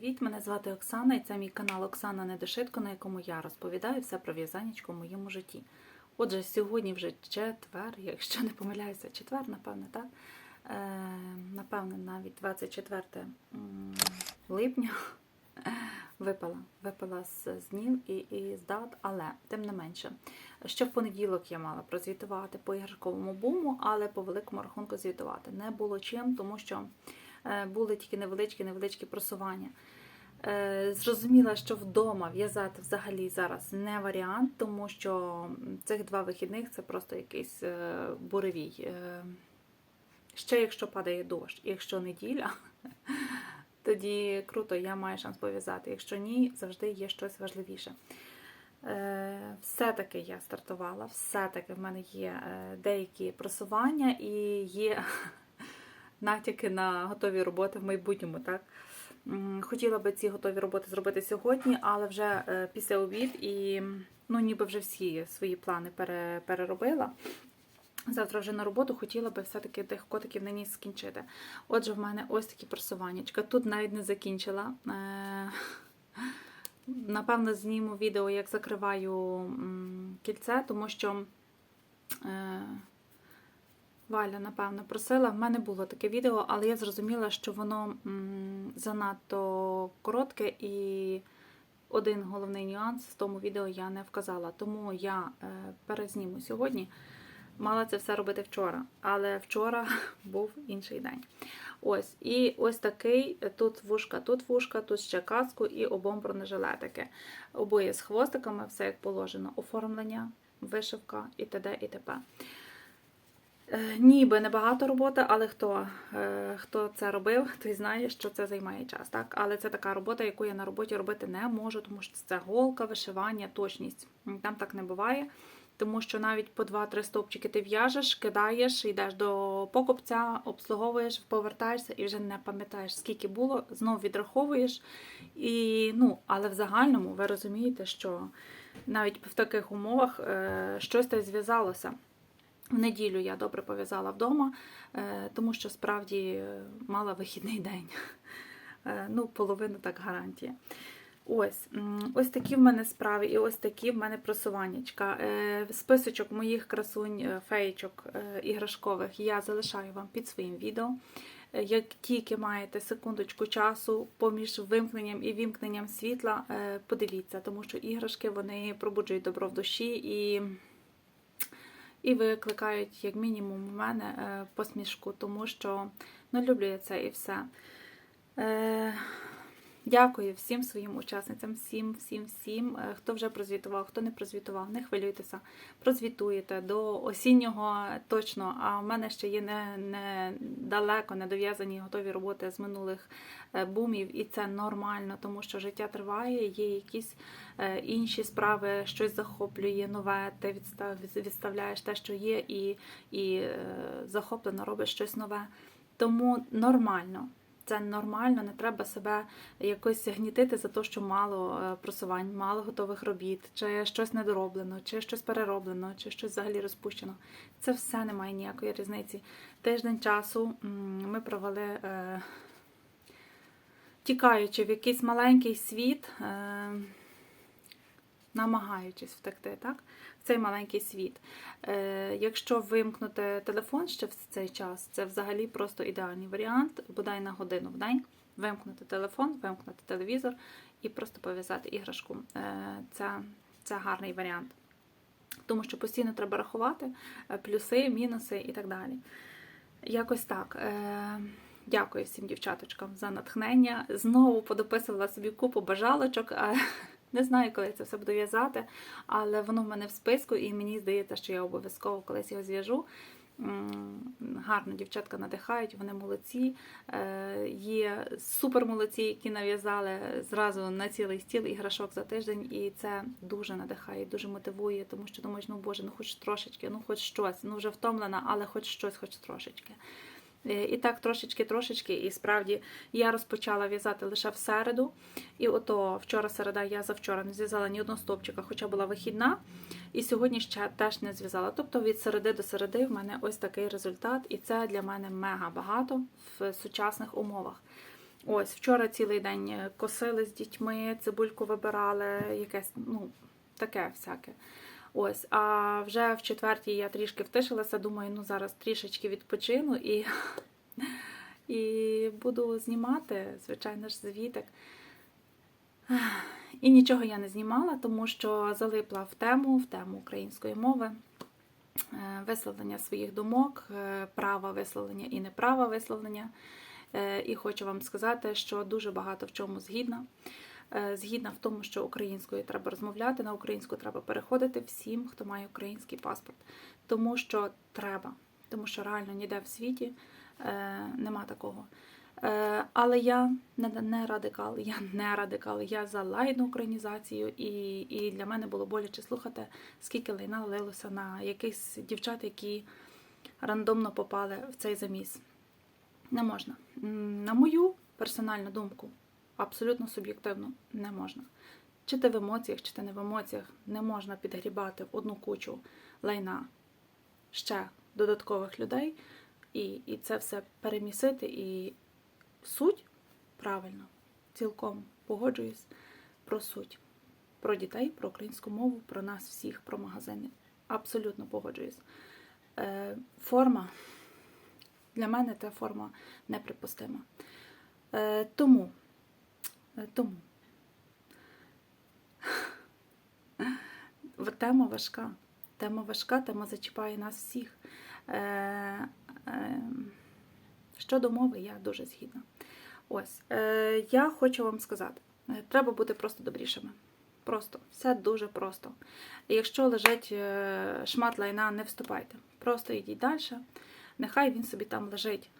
Привіт! Мене звати Оксана і це мій канал Оксана Недошитко, на якому я розповідаю все про в'язанечко в моєму житті. Отже, сьогодні вже четвер, якщо не помиляюся, четвер, напевне, так? Е, напевне, навіть 24 липня випала, випала з, ніг і, і з дат, але тим не менше, що в понеділок я мала прозвітувати по іграшковому буму, але по великому рахунку звітувати не було чим, тому що були тільки невеличкі невеличкі просування. Е, Зрозуміла, що вдома в'язати взагалі зараз не варіант, тому що цих два вихідних це просто якийсь е, буревій. Е, Ще якщо падає дощ, якщо неділя, тоді круто, я маю шанс пов'язати. Якщо ні, завжди є щось важливіше. Е, Все-таки я стартувала, все-таки в мене є е, деякі просування і є натяки на готові роботи в майбутньому. Так? Хотіла би ці готові роботи зробити сьогодні, але вже е, після обід і ну, ніби вже всі свої плани переробила. Завтра вже на роботу хотіла би все-таки тих котиків на ніс скінчити. Отже, в мене ось такі просуваннячка. Тут навіть не закінчила. Е, Напевно, зніму відео, як закриваю кільце, тому що е, Валя, напевно, просила. В мене було таке відео, але я зрозуміла, що воно м, занадто коротке і один головний нюанс в тому відео я не вказала. Тому я е, перезніму сьогодні. Мала це все робити вчора, але вчора був інший день. Ось, і ось такий тут вушка, тут вушка, тут ще каску і обом бронежилетики. Обоє з хвостиками, все як положено. Оформлення, вишивка і т.д. і т.п. Е, Ніби небагато роботи, але хто, е, хто це робив, той знає, що це займає час. Так? Але це така робота, яку я на роботі робити не можу, тому що це голка, вишивання, точність. Там так не буває. Тому що навіть по 2-3 стовпчики ти в'яжеш, кидаєш, йдеш до покупця, обслуговуєш, повертаєшся і вже не пам'ятаєш, скільки було, знов відраховуєш. І, ну, але в загальному ви розумієте, що навіть в таких умовах е, щось зв'язалося. В неділю я добре пов'язала вдома, е, тому що справді е, мала вихідний день. Е, Ну, половина так гарантія. Ось ось такі в мене справи, і ось такі в мене просуваннячка. Списочок моїх красунь, феєчок іграшкових я залишаю вам під своїм відео. Як тільки маєте секундочку часу поміж вимкненням і вімкненням світла, подивіться, тому що іграшки вони пробуджують добро в душі і, і викликають, як мінімум, у мене е, посмішку, тому що ну, люблю я це і все. Дякую всім своїм учасницям, всім, всім, всім, е, хто вже прозвітував, хто не прозвітував, не хвилюйтеся, прозвітуєте до осіннього точно. А в мене ще є не, не недов'язані готові роботи з минулих е, бумів, і це нормально, тому що життя триває, є якісь е, інші справи, щось захоплює нове, ти відстав, відставляєш те, що є, і, і захоплено робиш щось нове. Тому нормально. Це нормально, не треба себе якось гнітити за те, що мало е, просувань, мало готових робіт, чи щось недороблено, чи щось перероблено, чи щось взагалі розпущено. Це все не має ніякої різниці. Тиждень часу ми провели, е, тікаючи в якийсь маленький світ, е, намагаючись втекти, так? Цей маленький світ. Е, якщо вимкнути телефон ще в цей час, це взагалі просто ідеальний варіант, бодай на годину в день. Вимкнути телефон, вимкнути телевізор і просто пов'язати іграшку. Е, це, це гарний варіант. Тому що постійно треба рахувати е, плюси, мінуси і так далі. Якось так. Дякую всім дівчаточкам за натхнення. Знову подописувала собі купу бажалочок. Не знаю, коли це все буду в'язати, але воно в мене в списку, і мені здається, що я обов'язково колись його зв'яжу. Гарно дівчатка надихають, вони молодці. Е, Є супер молодці, які нав'язали зразу на цілий стіл іграшок за тиждень, і це дуже надихає, дуже мотивує, тому що думаєш, ну боже, ну хоч трошечки, ну хоч щось, ну вже втомлена, але хоч щось, хоч трошечки. Е, І так трошечки-трошечки, і справді я розпочала в'язати лише в середу. І ото вчора середа я завчора не зв'язала ні одного стовпчика, хоча була вихідна. І сьогодні ще теж не зв'язала. Тобто від середи до середи в мене ось такий результат, і це для мене мега багато в сучасних умовах. Ось, вчора цілий день е, косили з дітьми, цибульку вибирали, якесь, ну, таке всяке. Ось, а вже в четвертій я трішки втишилася, думаю, ну зараз трішечки відпочину і, і буду знімати, звичайно ж, звітик. І нічого я не знімала, тому що залипла в тему, в тему української мови, е, висловлення своїх думок, е, права висловлення і неправа висловлення. Е, І хочу вам сказати, що дуже багато в чому згідна. Е, Згідна в тому, що українською треба розмовляти, на українську треба переходити всім, хто має український паспорт. Тому що треба, тому що реально ніде в світі е, нема такого. Е, але я не, радикал, я не радикал, я за лайну українізацію, і, і для мене було боляче слухати, скільки лайна лилося на якихось дівчат, які рандомно попали в цей заміс. Не можна. На мою персональну думку, абсолютно суб'єктивно, не можна. Чи ти в емоціях, чи ти не в емоціях, не можна підгрібати в одну кучу лайна ще додаткових людей і, і це все перемісити. І суть правильно, цілком погоджуюсь про суть, про дітей, про українську мову, про нас всіх, про магазини. Абсолютно погоджуюсь. Е, форма для мене та форма неприпустима. Е, тому, тому тема важка. Тема важка, тема зачіпає нас всіх. Е, е, щодо мови, я дуже згідна. Ось, е, я хочу вам сказати: е, треба бути просто добрішими. Просто, все дуже просто. Якщо лежить е, шмат лайна, не вступайте. Просто йдіть далі. Нехай він собі там лежить.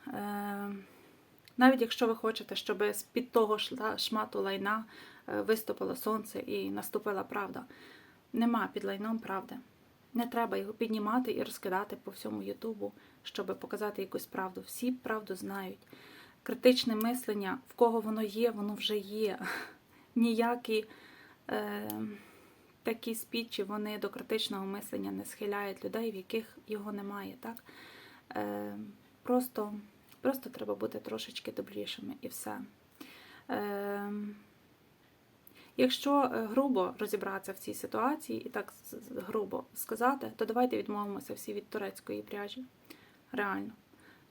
Навіть якщо ви хочете, щоб з-під того шмату лайна е, виступило сонце і наступила правда. Нема під лайном правди. Не треба його піднімати і розкидати по всьому Ютубу, щоб показати якусь правду. Всі правду знають. Критичне мислення, в кого воно є, воно вже є. Ніякі е, такі спічі вони до критичного мислення не схиляють людей, в яких його немає. Так? Е, просто, просто треба бути трошечки добрішими і все. Е, Якщо е, грубо розібратися в цій ситуації і так грубо сказати, то давайте відмовимося всі від турецької пряжі. Реально.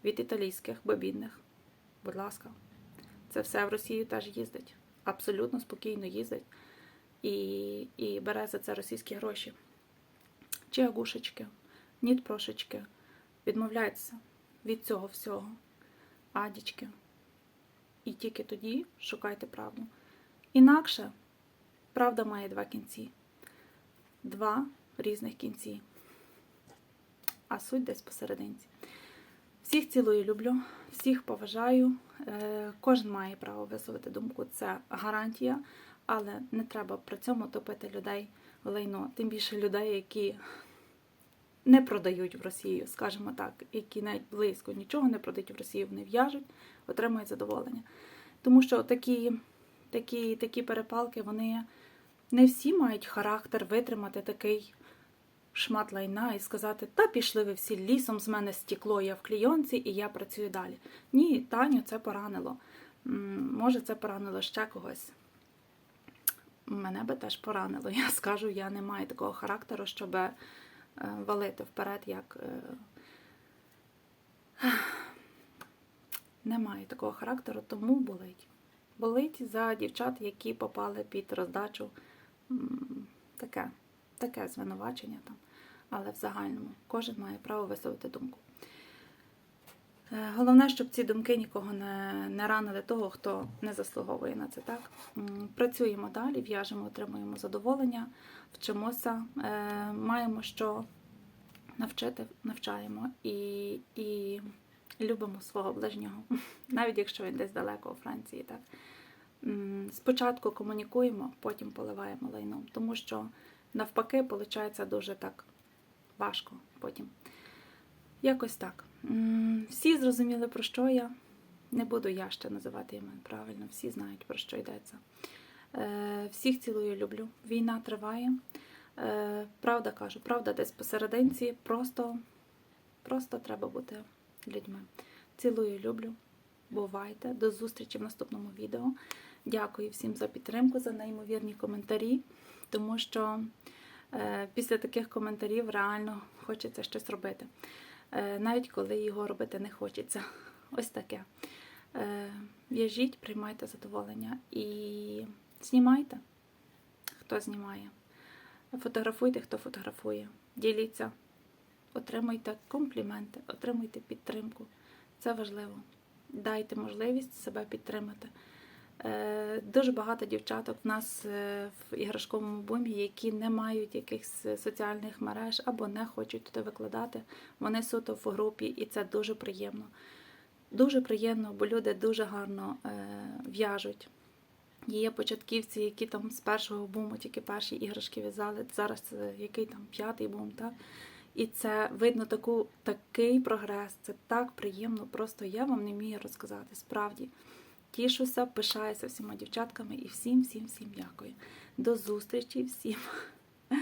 Від італійських бобінних. Будь ласка. Це все в Росію теж їздить. Абсолютно спокійно їздить. І, і бере за це російські гроші. Чи агушечки, ніт прошечки. Відмовляйтеся від цього всього. Адічки. І тільки тоді шукайте правду. Інакше правда має два кінці. Два різних кінці. А суть десь посерединці. Всіх цілую, люблю, всіх поважаю. Е, Кожен має право висловити думку. Це гарантія, але не треба при цьому топити людей в лайно. Тим більше людей, які не продають в Росію, скажімо так, які навіть близько нічого не продають в Росію, вони в'яжуть, отримують задоволення. Тому що такі, такі, такі перепалки, вони не всі мають характер витримати такий шмат лайна і сказати, та пішли ви всі лісом, з мене стекло, я в клійонці і я працюю далі. Ні, Таню це поранило. Може, це поранило ще когось. Мене би теж поранило. Я скажу, я не маю такого характеру, щоб валити вперед, як. е, Немає такого характеру, тому болить. Болить за дівчат, які попали під роздачу. Таке, таке звинувачення там. Але в загальному кожен має право висловити думку. Е, Головне, щоб ці думки нікого не, не ранили того, хто не заслуговує на це. Так? Працюємо далі, в'яжемо, отримуємо задоволення, вчимося, е, маємо що навчити, навчаємо і, і любимо свого ближнього, навіть якщо він десь далеко у Франції. Так? Спочатку комунікуємо, потім поливаємо лайном, тому що навпаки, виходить дуже так важко потім. Якось так. Всі зрозуміли, про що я. Не буду я ще називати імен правильно, всі знають, про що йдеться. Е, Всіх цілую, люблю. Війна триває. Е, Правда кажу, правда десь посерединці. Просто, просто треба бути людьми. Цілую, люблю. Бувайте. До зустрічі в наступному відео. Дякую всім за підтримку, за неймовірні коментарі, тому що е, після таких коментарів реально хочеться щось робити. Е, навіть коли його робити не хочеться. Ось таке. Е, в'яжіть, приймайте задоволення і знімайте, хто знімає. Фотографуйте, хто фотографує. Діліться, отримуйте компліменти, отримуйте підтримку. Це важливо. Дайте можливість себе підтримати. Е, Дуже багато дівчаток в нас е, в іграшковому бумі, які не мають якихось соціальних мереж або не хочуть туди викладати. Вони суто в групі, і це дуже приємно. Дуже приємно, бо люди дуже гарно е, в'яжуть. Є початківці, які там з першого буму тільки перші іграшки в'язали. Зараз який там п'ятий бум, так? І це видно таку, такий прогрес. Це так приємно. Просто я вам не вмію розказати. Справді тішуся, пишаюся всіма дівчатками і всім, всім, всім дякую. До зустрічі всім.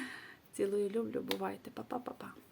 Цілую, люблю, бувайте. Па-па-па-па.